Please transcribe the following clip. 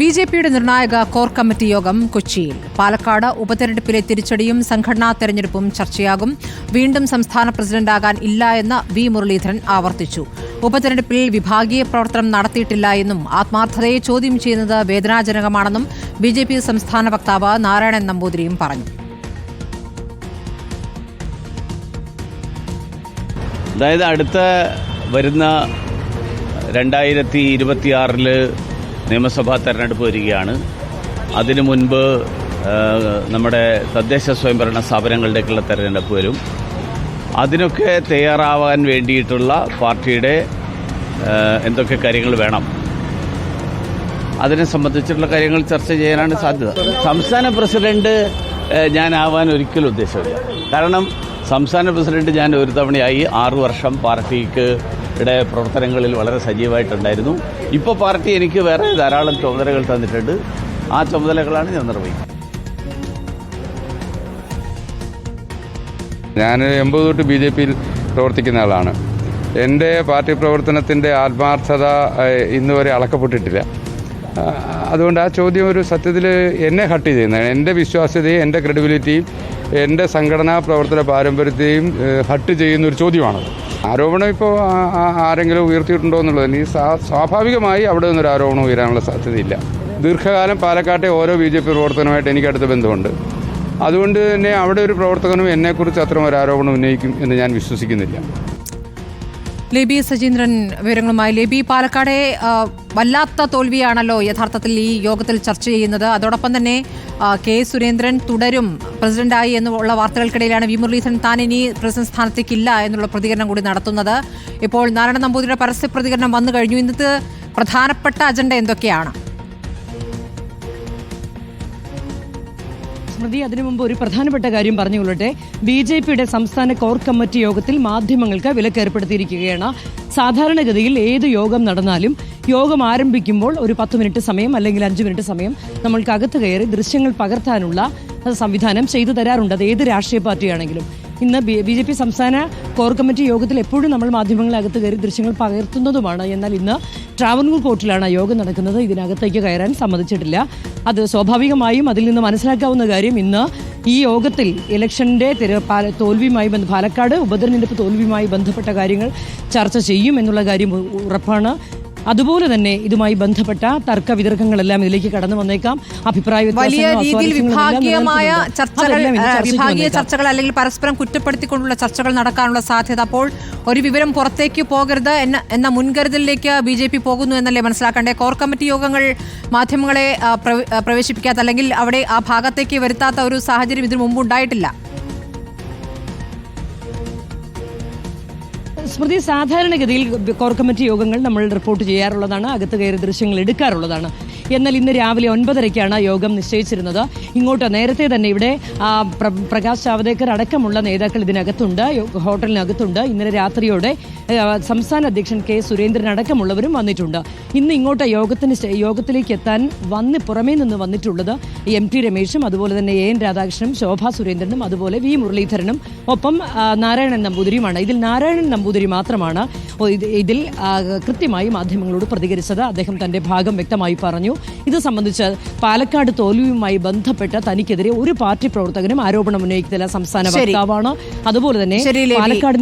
B J പിയുടെ നിർണായക core committee യോഗം കൊച്ചിയിൽ. പാലക്കാട് ഉപതെരഞ്ഞെടുപ്പിലെ തിരിച്ചടിയും സംഘടനാ തെരഞ്ഞെടുപ്പും ചർച്ചയാകും. വീണ്ടും സംസ്ഥാന പ്രസിഡന്റാകാൻ ഇല്ല എന്ന് വി മുരളീധരൻ ആവർത്തിച്ചു. ഉപതെരഞ്ഞെടുപ്പിൽ വിഭാഗീയ പ്രവർത്തനം നടത്തിയിട്ടില്ല എന്നും ആത്മാർത്ഥതയെ ചോദ്യം ചെയ്യുന്നത് വേദനാജനകമാണെന്നും ബി ജെ പി സംസ്ഥാന വക്താവ് നാരായണൻ നമ്പൂതിരിയും പറഞ്ഞു. അതായത് അടുത്ത വരുന്ന രണ്ടായിരത്തി ഇരുപത്തിയാറിൽ നിയമസഭാ തെരഞ്ഞെടുപ്പ് വരികയാണ്. അതിനു മുൻപ് നമ്മുടെ തദ്ദേശ സ്വയംഭരണ സ്ഥാപനങ്ങളുടെയൊക്കെയുള്ള തെരഞ്ഞെടുപ്പ് വരും. അതിനൊക്കെ തയ്യാറാവാൻ വേണ്ടിയിട്ടുള്ള പാർട്ടിയുടെ എന്തൊക്കെ കാര്യങ്ങൾ വേണം? അതിനെ സംബന്ധിച്ചിട്ടുള്ള കാര്യങ്ങൾ ചർച്ച ചെയ്യാനാണ് സാധ്യത. സംസ്ഥാന പ്രസിഡന്റ് ഞാനാവാൻ ഒരിക്കലും ഉദ്ദേശമില്ല. കാരണം സംസ്ഥാന പ്രസിഡന്റ് ഞാൻ ഒരു തവണയായി ആറു വർഷം പാർട്ടിക്ക് യുടെ പ്രവർത്തനങ്ങളിൽ വളരെ സജീവമായിട്ടുണ്ടായിരുന്നു. ഇപ്പോൾ പാർട്ടി എനിക്ക് വേറെ ധാരാളം ചുമതലകൾ തന്നിട്ടുണ്ട്. ആ ചുമതലകളാണ് ഞാൻ നിർവഹിക്കുന്നത്. ഞാൻ എൺപത് തൊട്ട് ബി ജെ പിയിൽ പ്രവർത്തിക്കുന്ന ആളാണ്. എന്റെ പാർട്ടി പ്രവർത്തനത്തിന്റെ ആത്മാർത്ഥത ഇന്നുവരെ ഇന്ന് വരെ അളക്കപ്പെട്ടിട്ടില്ല. അതുകൊണ്ട് ആ ചോദ്യം ഒരു സത്യത്തിൽ എന്നെ ഹട്ട് ചെയ്യുന്നതാണ് എന്റെ വിശ്വാസ്യതയും എന്റെ ക്രെഡിബിലിറ്റിയും എന്റെ സംഘടനാ പ്രവർത്തന പാരമ്പര്യത്തെയും ഹട്ട് ചെയ്യുന്ന ഒരു ചോദ്യമാണത് ആരോപണം ഇപ്പോൾ ആരെങ്കിലും ഉയർത്തിയിട്ടുണ്ടോ എന്നുള്ളത് ഈ സ്വാഭാവികമായി അവിടെ നിന്നൊരു ആരോപണം ഉയരാനുള്ള സാധ്യതയില്ല. ദീർഘകാലം പാലക്കാട്ടെ ഓരോ ബി ജെ പി പ്രവർത്തനമായിട്ട് എനിക്ക് അടുത്ത ബന്ധമുണ്ട്. അതുകൊണ്ട് തന്നെ അവിടെ ഒരു പ്രവർത്തകനും എന്നെക്കുറിച്ച് അത്തരം ഒരു ആരോപണം ഉന്നയിക്കും എന്ന് ഞാൻ വിശ്വസിക്കുന്നില്ല. ലേബി സജീന്ദ്രൻ വിവരങ്ങളുമായി. ലേബി പാലക്കാടെ വല്ലാത്ത തോൽവിയാണല്ലോ യഥാർത്ഥത്തിൽ ഈ യോഗത്തിൽ ചർച്ച ചെയ്യുന്നത്. അതോടൊപ്പം തന്നെ കെ സുരേന്ദ്രൻ തുടരും പ്രസിഡന്റായി എന്നുള്ള വാർത്തകൾക്കിടയിലാണ് വി മുരളീധരൻ താൻ ഇനി പ്രസിഡന്റ് സ്ഥാനത്തേക്കില്ല എന്നുള്ള പ്രതികരണം കൂടി നടത്തുന്നത്. ഇപ്പോൾ നാരായണ നമ്പൂതിരിയുടെ പരസ്യ പ്രതികരണം വന്നു കഴിഞ്ഞു. ഇന്നത്തെ പ്രധാനപ്പെട്ട അജണ്ട എന്തൊക്കെയാണ്? സ്മൃതി അതിനു മുമ്പ് ഒരു പ്രധാനപ്പെട്ട കാര്യം പറഞ്ഞുകൊള്ളട്ടെ. ബി ജെ പിയുടെ സംസ്ഥാന കോർ കമ്മിറ്റി യോഗത്തിൽ മാധ്യമങ്ങൾക്ക് വിലക്ക് ഏർപ്പെടുത്തിയിരിക്കുകയാണ് സാധാരണഗതിയിൽ ഏത് യോഗം നടന്നാലും യോഗം ആരംഭിക്കുമ്പോൾ ഒരു പത്ത് മിനിറ്റ് സമയം അല്ലെങ്കിൽ അഞ്ച് മിനിറ്റ് സമയം നമ്മൾക്ക് അകത്ത് കയറി ദൃശ്യങ്ങൾ പകർത്താനുള്ള സംവിധാനം ചെയ്തു തരാറുണ്ട്. അത് ഏത് രാഷ്ട്രീയ പാർട്ടിയാണെങ്കിലും. ഇന്ന് ബി ജെ പി സംസ്ഥാന കോർ കമ്മിറ്റി യോഗത്തിൽ എപ്പോഴും നമ്മൾ മാധ്യമങ്ങളെ അകത്ത് കയറി ദൃശ്യങ്ങൾ പകർത്തുന്നതുമാണ്. എന്നാൽ ഇന്ന് ട്രാവൻകൂർ കോർട്ടിലാണ് യോഗം നടക്കുന്നത്. ഇതിനകത്തേക്ക് കയറാൻ സമ്മതിച്ചിട്ടില്ല. അത് സ്വാഭാവികമായും അതിൽ നിന്ന് മനസ്സിലാക്കാവുന്ന കാര്യം ഇന്ന് ഈ യോഗത്തിൽ പാല- തോൽവിയുമായി ബന്ധ പാലക്കാട് ഉപതെരഞ്ഞെടുപ്പ് തോൽവിയുമായി ബന്ധപ്പെട്ട കാര്യങ്ങൾ ചർച്ച ചെയ്യും എന്നുള്ള കാര്യം ഉറപ്പാണ്. അതുപോലെ തന്നെ ഇതുമായി ബന്ധപ്പെട്ട തർക്ക വിതർക്കങ്ങളെല്ലാം ഇതിലേക്ക് കടന്നു വന്നേക്കാം. അഭിപ്രായ വലിയ രീതിയിൽ വിഭാഗീയമായ ചർച്ചകൾ വിഭാഗീയ ചർച്ചകൾ അല്ലെങ്കിൽ പരസ്പരം കുറ്റപ്പെടുത്തിക്കൊണ്ടുള്ള ചർച്ചകൾ നടക്കാനുള്ള സാധ്യത അപ്പോൾ ഒരു വിവരം പുറത്തേക്ക് പോകരുത് എന്ന എന്ന മുൻകരുതലിലേക്ക് ബി ജെ പി പോകുന്നു എന്നല്ലേ മനസ്സിലാക്കേണ്ടത്? കോർ കമ്മിറ്റി യോഗങ്ങൾ മാധ്യമങ്ങളെ പ്രവേശിപ്പിക്കാത്ത അല്ലെങ്കിൽ അവിടെ ആ ഭാഗത്തേക്ക് വരുത്താത്ത ഒരു സാഹചര്യം ഇതിനു മുമ്പ് ഉണ്ടായിട്ടില്ല. സ്മൃതി സാധാരണഗതിയിൽ കോർ കമ്മിറ്റി യോഗങ്ങൾ നമ്മൾ റിപ്പോർട്ട് ചെയ്യാറുള്ളതാണ് അകത്ത് കയറി ദൃശ്യങ്ങൾ എടുക്കാറുള്ളതാണ്. എന്നാൽ ഇന്ന് രാവിലെ ഒൻപതരയ്ക്കാണ് യോഗം നിശ്ചയിച്ചിരുന്നത്. ഇങ്ങോട്ട് നേരത്തെ തന്നെ ഇവിടെ പ്രകാശ് ജാവദേക്കർ അടക്കമുള്ള നേതാക്കൾ ഇതിനകത്തുണ്ട്. ഹോട്ടലിനകത്തുണ്ട്. ഇന്നലെ രാത്രിയോടെ സംസ്ഥാന അധ്യക്ഷൻ കെ സുരേന്ദ്രൻ അടക്കമുള്ളവരും വന്നിട്ടുണ്ട്. ഇന്ന് ഇങ്ങോട്ട് യോഗത്തിന് യോഗത്തിലേക്ക് എത്താൻ വന്ന് പുറമേ നിന്ന് വന്നിട്ടുള്ളത് എം ടി രമേശും അതുപോലെ തന്നെ എ എൻ രാധാകൃഷ്ണനും ശോഭാ സുരേന്ദ്രനും അതുപോലെ വി മുരളീധരനും ഒപ്പം നാരായണൻ നമ്പൂതിരിയുമാണ്. ഇതിൽ നാരായണൻ നമ്പൂതിരി മാത്രമാണ് ഇതിൽ കൃത്യമായി മാധ്യമങ്ങളോട് പ്രതികരിച്ചത്. അദ്ദേഹം തന്റെ ഭാഗം വ്യക്തമായി പറഞ്ഞു. ഇത് സംബന്ധിച്ച് പാലക്കാട് തോൽവിയുമായി ബന്ധപ്പെട്ട് തനിക്കെതിരെ ഒരു പാർട്ടി പ്രവർത്തകനും ആരോപണം ഉന്നയിക്കുന്നില്ല സംസ്ഥാന. വക്താവാണ് അതുപോലെ തന്നെ പാലക്കാടിന്റെ പാലക്കാട്